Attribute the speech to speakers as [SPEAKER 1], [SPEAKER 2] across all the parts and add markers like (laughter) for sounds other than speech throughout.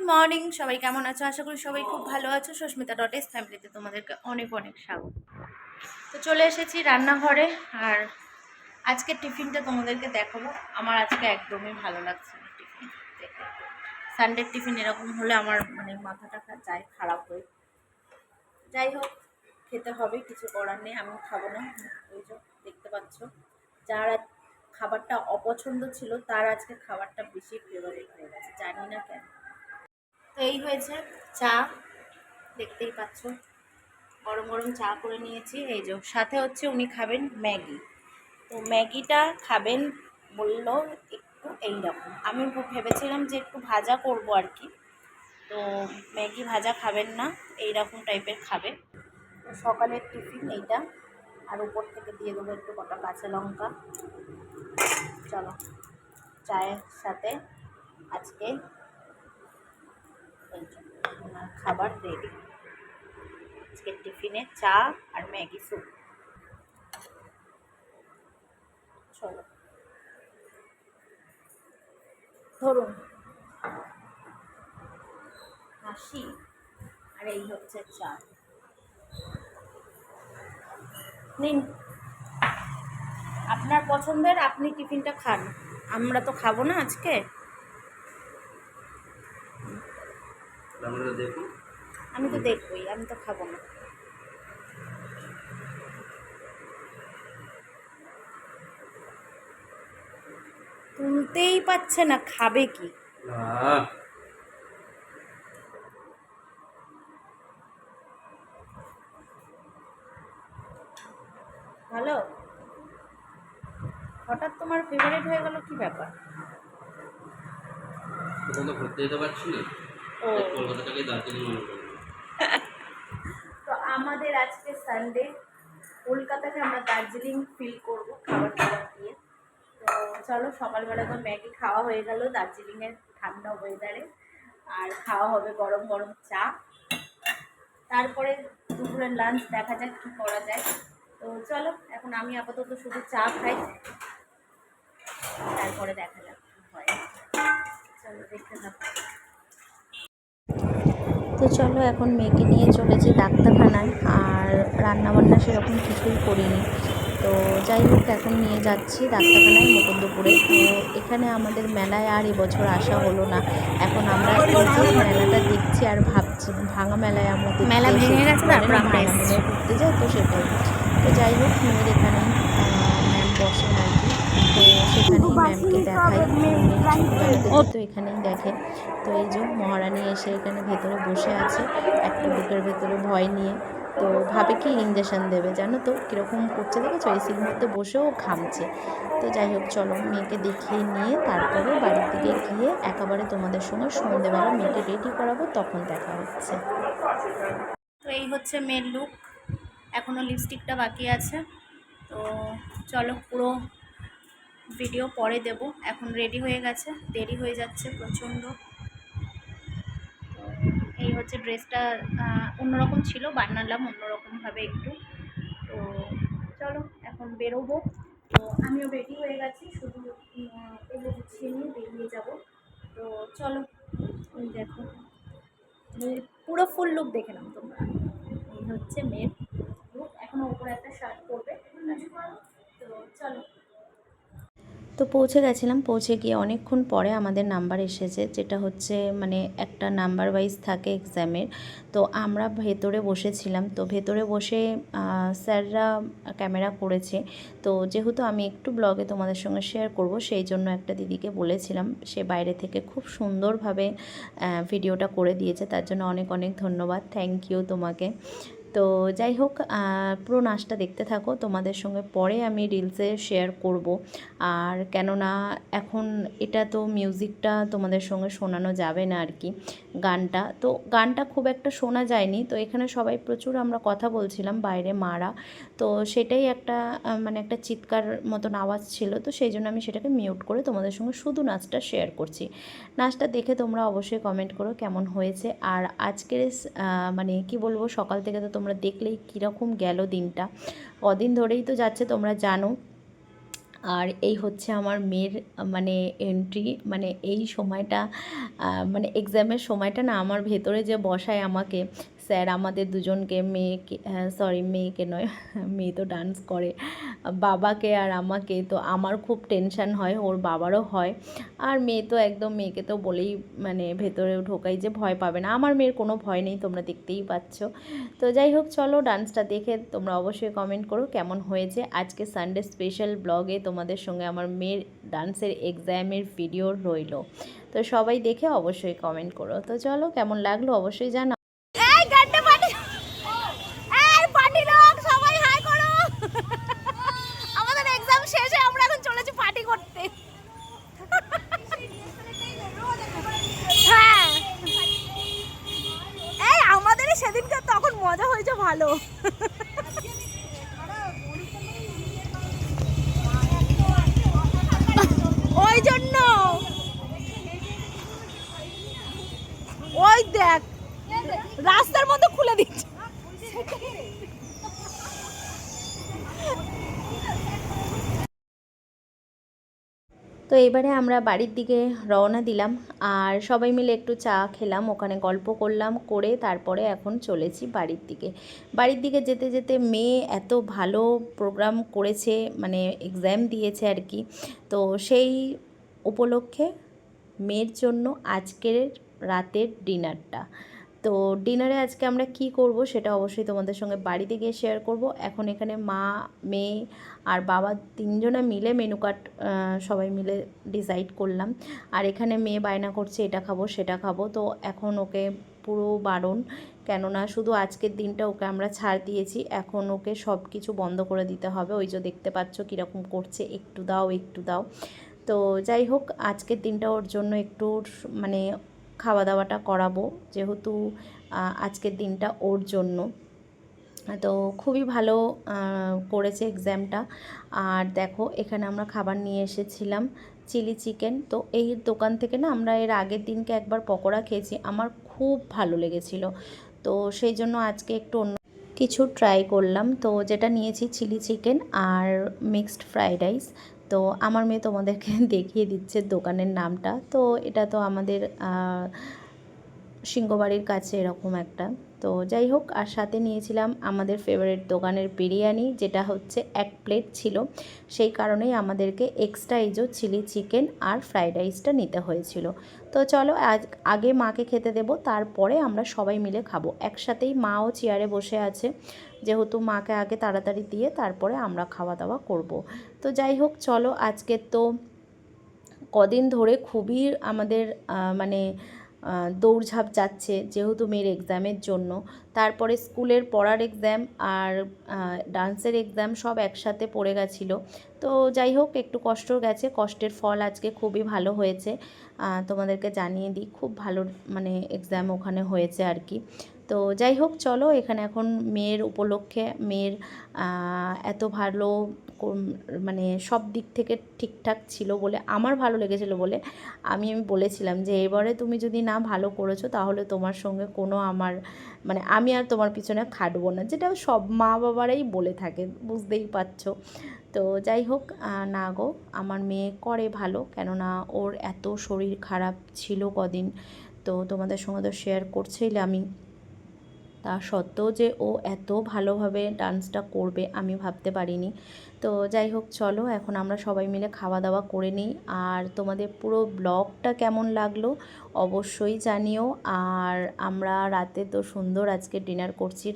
[SPEAKER 1] Good morning সবাই কেমন আছো? আশা করি সবাই খুব ভালো আছো। সুস্মিতা ডট এস ফ্যামিলিতে তোমাদেরকে অনেক অনেক স্বাগত। তো চলে এসেছি রান্নাঘরে আর আজকের টিফিনটা তোমাদেরকে দেখাবো। আমার আজকে একদমই ভালো লাগছে না টিফিন সানডের টিফিন এরকম হলে আমার মানে মাথাটা যায় খারাপ হয়ে। যাই হোক, খেতে হবে, কিছু করার নেই আমি খাব না। ওই যে দেখতে পাচ্ছ, যার খাবারটা অপছন্দ ছিল, তার আজকে খাবারটা বেশি ফেভারিট হয়ে গেছে। জানি না কেন। তো এই হয়েছে চা, দেখতেই পাচ্ছ। গরম গরম চা করে নিয়েছি। এই যে, সাথে হচ্ছে উনি খাবেন ম্যাগি। তো ম্যাগিটা খাবেন বলল একটু এইরকম। আমি ভেবেছিলাম যে একটু ভাজা করব আর কি। তো ম্যাগি ভাজা খাবেন না, এইরকম টাইপের খাবে। তো সকালের টিফিন এইটা। আর উপর থেকে দিয়ে দেবো একটু কটা কাঁচা লঙ্কা। চলো, চায়ের সাথে আজকে খাবার রেডি আজকে টিফিনে চা আর ম্যাগি স্যুপ। চলো। ধরুন, হাসি আর এই হচ্ছে চা। নিন। আপনার পছন্দের আপনি টিফিনটা খান। আমরা তো খাব না আজকে।
[SPEAKER 2] আমরা দেখুন
[SPEAKER 1] আমি তো দেখবই আমি তো খাব না। তুলতেই পাচ্ছে না খাবে কি?
[SPEAKER 2] আহ,
[SPEAKER 1] ভালো হঠাৎ তোমার ফেভারিট হয়ে গেল কি ব্যাপার?
[SPEAKER 2] তো ঘুরতে যেতে পারছি না।
[SPEAKER 1] ও।
[SPEAKER 2] তাই কলকাতা থেকে দার্জিলিং মনে করলাম
[SPEAKER 1] তো আমাদের আজকে সানডে কলকাতাকে আমরা দার্জিলিং ফিল করব খাবার টাবার দিয়ে তো চলো সকালবেলা তো ম্যাগি খাওয়া হয়ে গেল দার্জিলিংয়ের ঠান্ডা ওয়েদারে আর খাওয়া হবে গরম গরম চা। তারপরে দুপুরের লাঞ্চ দেখা যাক কী করা যায়। তো চলো এখন আমি আপাতত শুধু চা খাই। তারপরে দেখা যাক কী হয়। চলো দেখতে থাকো। তো চলো এখন মেয়েকে নিয়ে চলেছি ডাক্তারখানায় আর রান্নাবান্না সেরকম কিছুই করিনি। তো যাই হোক এখন নিয়ে যাচ্ছি ডাক্তারখানায় মুকুন্দপুরে। তো এখানে আমাদের মেলায় আর এবছর আসা হলো না। এখন আমরা এই মেলাটা দেখছি আর ভাবছি ভাঙা মেলায় আমরা
[SPEAKER 3] মেলা ভেঙে গেছে, তারপর আমরা
[SPEAKER 1] ঘুরতে যাই তো সেটাই। তো যাই হোক মেয়ের এখানে ম্যাম বসেন আর কি। তো সেখানেই ম্যামকে দেখাই তো এখানেই দেখে। তো এই যে মহারানী এসে এখানে ভেতরে বসে আছে একটা বুকের ভেতরে ভয় নিয়ে। তো ভাবে কি ইঞ্জেকশন দেবে জানো তো? কীরকম করছে দেখেছ? এসির মধ্যে বসেও ঘামছে। তো যাই হোক চলো মেয়েকে দেখিয়ে নিয়ে তারপরে বাড়ির দিকে গিয়ে একেবারে তোমাদের সঙ্গে সন্ধেবেলা মেয়েকে রেডি করাবো তখন দেখা হচ্ছে। তো এই হচ্ছে মেয়ের লুক এখনও লিপস্টিকটা বাকি আছে। তো চলো পুরো ভিডিও পরে দেব। এখন রেডি হয়ে গেছে, দেরি হয়ে যাচ্ছে প্রচণ্ড। এই হচ্ছে ড্রেসটা অন্যরকম ছিল, বানালাম অন্যরকমভাবে একটু। তো চলো, এখন বেরোবো। তো আমিও রেডি হয়ে গেছি, শুধু এগুলো গুছিয়ে নিয়ে বেরিয়ে যাব। তো চলো দেখো। পুরো ফুল লুক দেখে নাও তোমরা। এই হচ্ছে মেয়ের লুক এখনও উপরে একটা শার্ট পরবে। তো চলো। তো পৌঁছে গেছিলাম। পৌঁছে গিয়ে অনেকক্ষণ পরে আমাদের নাম্বার এসেছে, যেটা হচ্ছে মানে একটা নাম্বার ওয়াইজ থাকে এক্সামের তো আমরা ভেতরে বসেছিলাম। তো ভেতরে বসে স্যাররা ক্যামেরা করেছে। তো যেহেতু আমি একটু ব্লগে তোমাদের সঙ্গে শেয়ার করব, সেই জন্য একটা দিদিকে বলেছিলাম। সে বাইরে থেকে খুব সুন্দরভাবে ভিডিওটা করে দিয়েছে। তার জন্য অনেক অনেক ধন্যবাদ। থ্যাংক ইউ তোমাকে। তো যাই হোক পুরো নাচটা দেখতে থাকো। তোমাদের সঙ্গে পরে আমি রিলসে শেয়ার করব। আর কেননা এখন এটা তো মিউজিকটা তোমাদের সঙ্গে শোনানো যাবে না আর কি, গানটা। তো গানটা খুব একটা শোনা যায়নি। তো এখানে সবাই প্রচুর আমরা কথা বলছিলাম, বাইরে মারা। তো সেটাই একটা মানে একটা চিৎকার মতন আওয়াজ ছিল। তো সেই জন্য আমি সেটাকে মিউট করে তোমাদের সঙ্গে শুধু নাচটা শেয়ার করছি। নাচটা দেখে তোমরা অবশ্যই কমেন্ট করো কেমন হয়েছে। আর আজকের মানে কি বলব, সকাল থেকে তো তোমরা দেখলেই কীরকম গেল দিনটা। কদিন ধরেই তো যাচ্ছে, তোমরা জানো। আর এই হচ্ছে আমার মেয়ের মানে এন্ট্রি মানে এই সময়টা মানে এক্সামের সময়টা না, আমার ভেতরে যে বসায় আমাকে স্যার আমাদের দুজনকে মেয়েকে সরি মেয়েকে নয়, মেয়ে তো ডান্স করে। বাবাকে আর আমাকে, তো আমার খুব টেনশন হয়, ওর বাবারও হয়। আর মেয়ে তো একদম মেয়েকে তো বলেই মানে ভেতরে ঢোকাই যে ভয় পাবে না। আমার মেয়ের কোনো ভয় নেই, তোমরা দেখতেই পাচ্ছ। তো যাই হোক, চলো ডান্সটা দেখে তোমরা অবশ্যই কমেন্ট করো কেমন হয়েছে। আজকে সানডে স্পেশাল ব্লগে তোমাদের সঙ্গে আমার মেয়ের ডান্সের এক্সামের ভিডিও রইল। তো সবাই দেখে অবশ্যই কমেন্ট করো। তো চলো, কেমন লাগল অবশ্যই জানাও
[SPEAKER 3] এই গান্ডে পার্টি এই পার্টি লোক সবাই হাই করো আমাদের এক্সাম শেষে আমরা এখন চলেছি পার্টি করতে হ্যাঁ এই আমাদের সেদিনকে তখন মজা হয়েছে ভালো। ওই জন্য। ওই দেখ রাস্তার মধ্যে খুলে দিচ্ছে।
[SPEAKER 1] তো এবারে আমরা বাড়ির দিকে রওনা দিলাম আর সবাই মিলে একটু চা খেলাম, ওখানে গল্প করলাম, করে তারপরে এখন চলেছি বাড়ির দিকে। বাড়ির দিকে যেতে যেতে মেয়ে এত ভালো প্রোগ্রাম করেছে মানে এক্সাম দিয়েছে আর কি। তো সেই উপলক্ষে মেয়ের জন্য আজকের রাতের ডিনারটা তো ডিনারে আজকে আমরা কি করব সেটা অবশ্যই তোমাদের সঙ্গে বাড়িতে গিয়ে শেয়ার করব। এখন এখানে মা, মেয়ে আর বাবা তিনজনে মিলে মেনু কার্ড সবাই মিলে ডিসাইড করলাম। আর এখানে মেয়ে বায়না করছে, এটা খাব, সেটা খাব। তো এখন ওকে পুরো বারণ। কেননা শুধু আজকের দিনটা ওকে আমরা ছাড় দিয়েছি, এখন ওকে সব কিছু বন্ধ করে দিতে হবে। ওই যে দেখতে পাচ্ছ কীরকম করছে, একটু দাও একটু দাও। তো যাই হোক, আজকের দিনটা ওর জন্য একটু মানে খাওয়া দাওয়াটা করাবো, যেহেতু আজকের দিনটা ওর জন্য। তো খুবই ভালো করেছে এক্সামটা আর দেখো, এখানে আমরা খাবার নিয়ে এসেছিলাম চিলি চিকেন তো এই দোকান থেকে না আমরা এর আগের দিনকে একবার পকোড়া খেয়েছি, আমার খুব ভালো লেগেছিল। তো সেই জন্য আজকে একটু অন্য কিছু ট্রাই করলাম। তো যেটা নিয়েছি চিলি চিকেন আর মিক্সড ফ্রাইড রাইস তো আমার মেয়ে তোমাদেরকে (laughs) দেখিয়ে দিচ্ছে দোকানের নামটা। তো এটা তো আমাদের সিংহবাড়ির কাছে এরকম একটা। তো যাই হোক, আর সাথে নিয়েছিলাম আমাদের ফেভারিট দোকানের বিরিয়ানি, যেটা হচ্ছে এক প্লেট ছিল। সেই কারণেই আমাদেরকে এক্সট্রা এই চিলি চিকেন আর ফ্রাইড রাইসটা নিতে হয়েছিল। তো চলো আজ, আগে মাকে খেতে দেবো, তারপরে আমরা সবাই মিলে খাব। একসাথেই মাও চেয়ারে বসে আছে, যেহেতু মাকে আগে তাড়াতাড়ি দিয়ে তারপরে আমরা খাওয়া দাওয়া করব। তো যাই হোক, চলো আজকে তো কদিন ধরে খুবই আমাদের মানে দৌড়ঝাঁপ যাচ্ছে যেহেতু মেয়ের এক্সামের জন্য। তারপরে স্কুলের পড়ার এক্সাম আর ডান্সের এক্সাম সব একসাথে পড়ে গেছিল। তো যাই হোক, একটু কষ্ট গেছে, কষ্টের ফল আজকে খুবই ভালো হয়েছে। তোমাদেরকে জানিয়ে দিই, খুব ভালো মানে এক্সাম ওখানে হয়েছে আর কি। তো যাই হোক, চলো এখানে এখন মেয়ের উপলক্ষে, মেয়ের এত ভালো মানে সব দিক থেকে ঠিকঠাক ছিল বলে, আমার ভালো লেগেছিলো বলে আমি আমি বলেছিলাম যে, এবারে তুমি যদি না ভালো করেছ, তাহলে তোমার সঙ্গে কোনো আমার মানে আমি আর তোমার পিছনে খাটবো না। যেটা সব মা বাবারাই বলে থাকে, বুঝতেই পারছ। তো যাই হোক না গো, আমার মেয়ে করে ভালো, কেননা ওর এত শরীর খারাপ ছিল কদিন। তো তোমাদের সঙ্গে তো শেয়ার করছেই আমি তা সত্ত্বেও যে ও এত ভালোভাবে ডান্সটা করবে আমি ভাবতে পারিনি। তো যাই হোক, চলো এখন আমরা সবাই মিলে খাওয়া দাওয়া করে নিই। আর তোমাদের পুরো ব্লগটা কেমন লাগল অবশ্যই জানিও। আর আমরা রাতে তো সুন্দর আজকে ডিনার করছি।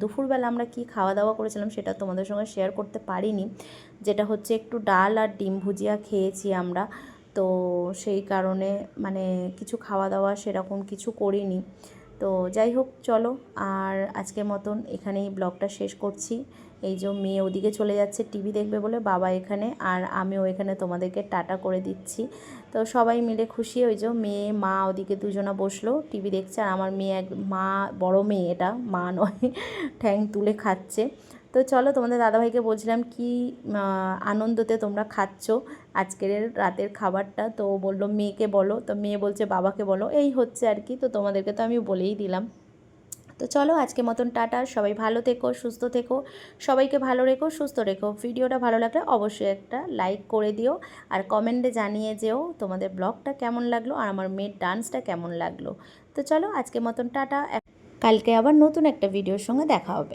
[SPEAKER 1] দুপুরবেলা আমরা কি খাওয়া দাওয়া করেছিলাম সেটা তোমাদের সঙ্গে শেয়ার করতে পারিনি। যেটা হচ্ছে একটু ডাল আর ডিম ভুজিয়া খেয়েছি আমরা। তো সেই কারণে মানে কিছু খাওয়া দাওয়া সেরকম কিছু করিনি। তো যাই হোক, চলো। আর আজকের মতন এখানেই ব্লগটা শেষ করছি। এই যে মেয়ে ওদিকে চলে যাচ্ছে, টিভি দেখবে বলে বাবা এখানে, আর আমিও এখানে তোমাদেরকে টাটা করে দিচ্ছি। তো সবাই মিলে খুশি, ওই যে মেয়ে, মা ওদিকে দুজনা বসল, টিভি দেখছে, আর আমার মেয়ে এক, মা বড় মেয়ে এটা, মা নয়, (laughs) ঠ্যাং তুলে খাচ্ছে। তো চলো, তোমাদের দাদাভাইকে বলছিলাম কি আনন্দতে তোমরা খাচ্ছ। আজকের রাতের খাবারটা। তো বলল, মেয়েকে বলো। তো মেয়ে বলছে, বাবাকে বলো। এই হচ্ছে আর কি। তো তোমাদেরকে তো আমি বলেই দিলাম। তো চলো, আজকে মতন টাটা। সবাই ভালো থেকো, সুস্থ থেকো। সবাইকে ভালো রেখো, সুস্থ রেখো। ভিডিওটা ভালো লাগলে অবশ্যই একটা লাইক করে দিও। আর কমেন্টে জানিয়ে যেও তোমাদের ব্লগটা কেমন লাগল আর আমার মেয়ের ডান্সটা কেমন লাগল। তো চলো, আজকে মতন টাটা। কালকে আবার নতুন একটা ভিডিওর সঙ্গে দেখা হবে।